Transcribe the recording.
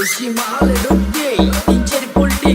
বেশি মাল ঢুকতেই নিজের পোল্ট্রি